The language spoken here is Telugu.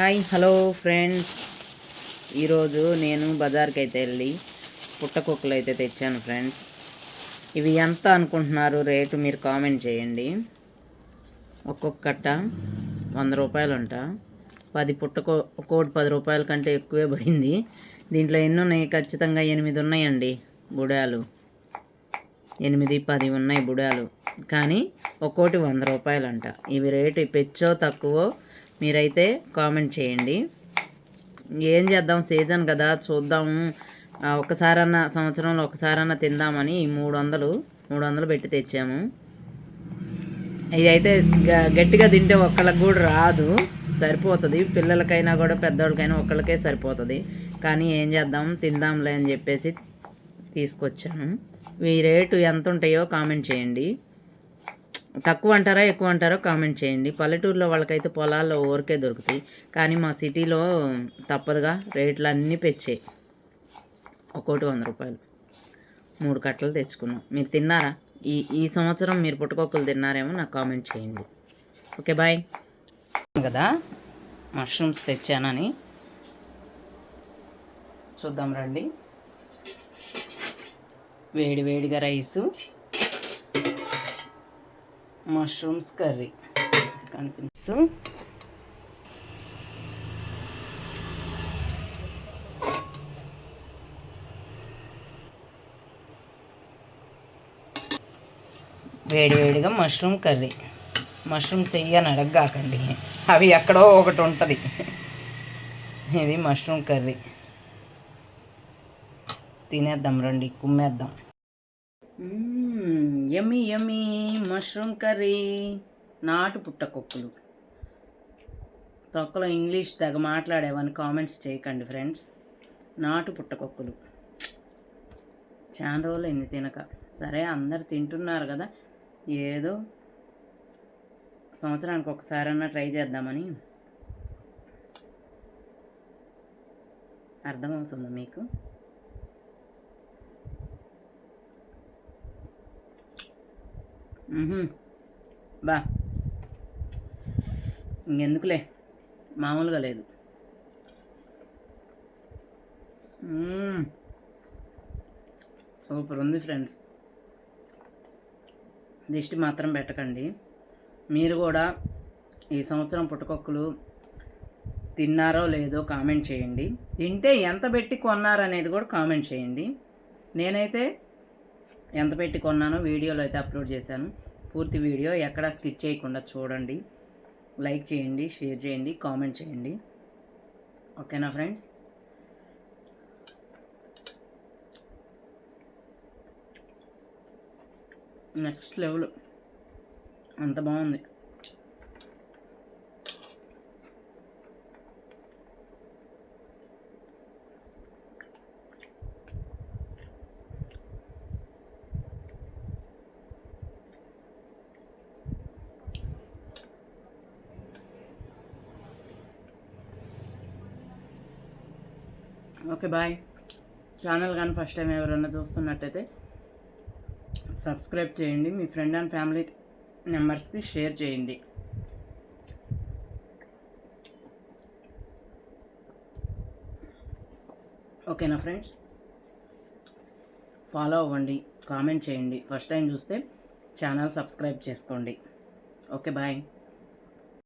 Hi hello friends. ఈరోజు నేను బజార్కి అయితే వెళ్ళి పుట్టకొక్కలు అయితే తెచ్చాను ఫ్రెండ్స్. ఇవి ఎంత అనుకుంటున్నారు రేటు మీరు కామెంట్ చేయండి. ఒక్కొక్కట వంద రూపాయలు అంట పది పుట్టకో ఒక్కోటి పది రూపాయల కంటే ఎక్కువే పడింది. దీంట్లో ఎన్ని ఉన్నాయి ఖచ్చితంగా ఎనిమిది ఉన్నాయండి బుడాలు. ఎనిమిది పది ఉన్నాయి బుడాలు. కానీ ఒక్కోటి వంద రూపాయలంట. ఇవి రేటు పెచ్చో తక్కువో మీరైతే కామెంట్ చేయండి. ఏం చేద్దాం? సీజన్ కదా చూద్దాము ఒకసారన్నా సంవత్సరంలో ఒకసారన్నా తిందామని ఈ మూడు వందలు మూడు వందలు పెట్టి తెచ్చాము. ఇదైతే గ- గట్టిగా తింటే ఒక్కళ్ళకి కూడా రాదు సరిపోతుంది. పిల్లలకైనా కూడా పెద్దవాళ్ళకైనా ఒక్కళ్ళకే సరిపోతుంది. కానీ ఏం చేద్దాం? తిందాంలే అని చెప్పేసి తీసుకొచ్చాను ఈ రేటు ఎంత ఉంటాయో కామెంట్ చేయండి. తక్కువ అంటారా ఎక్కువ అంటారో కామెంట్ చేయండి. పల్లెటూరులో వాళ్ళకైతే పొలాల్లో ఊరికే దొరుకుతాయి. కానీ మా సిటీలో తప్పదుగా రేట్లు అన్నీ పెంచాయి ఒక్కోటి వంద రూపాయలు. మూడు కట్టలు తెచ్చుకున్నాం. మీరు తిన్నారా? ఈ ఈ సంవత్సరం మీరు పుట్టుకోకలు తిన్నారేమో నాకు కామెంట్ చేయండి. Okay bye. కదా మష్రూమ్స్ తెచ్చానని. చూద్దాం రండి. వేడి వేడిగా రైసు. Mushrooms curry. కనిపించు వేడివేడిగా మష్రూమ్ కర్రీ. మష్రూమ్స్ వేయని అడగగాకండి. అవి ఎక్కడో ఒకటి ఉంటుంది. ఇది మష్రూమ్ కర్రీ. తినేద్దాం రండి కుమ్మేద్దాం. యమ్మీ యమ్మీ మష్రూమ్ కర్రీ నాటు పుట్టకొక్కులు తొక్కలో ఇంగ్లీష్ తెగ మాట్లాడేవని కామెంట్స్ చేయకండి ఫ్రెండ్స్ నాటు పుట్టకొక్కులు చాలా రోజులు అయింది తినక. సరే అందరు తింటున్నారు కదా. ఏదో సంవత్సరానికి ఒకసారన్నా ట్రై చేద్దామని అర్థమవుతుందా మీకు? బా. ఇంకెందుకులే? మామూలుగా లేదు. సూపర్ ఉంది ఫ్రెండ్స్. దిష్టి మాత్రం పెట్టకండి. మీరు కూడా ఈ సంవత్సరం పుట్టకొక్కులు తిన్నారో లేదో కామెంట్ చేయండి. తింటే ఎంత పెట్టి కొన్నారనేది కూడా కామెంట్ చేయండి. నేనైతే ఎంత పెట్టి కొన్నానో వీడియోలో అయితే అప్లోడ్ చేశాను. పూర్తి వీడియో ఎక్కడ స్కిప్ చేయకుండా చూడండి. లైక్ చేయండి షేర్ చేయండి కామెంట్ చేయండి. ఓకేనా ఫ్రెండ్స్? Next level. అంత బాగుంది. Okay bye. ఛానల్ కానీ ఫస్ట్ టైం ఎవరైనా చూస్తున్నట్టయితే సబ్స్క్రైబ్ చేయండి. మీ ఫ్రెండ్ అండ్ ఫ్యామిలీ మెంబర్స్కి షేర్ చేయండి. ఓకేనా ఫ్రెండ్స్? ఫాలో అవ్వండి కామెంట్ చేయండి. ఫస్ట్ టైం చూస్తే ఛానల్ సబ్స్క్రైబ్ చేసుకోండి. Okay bye.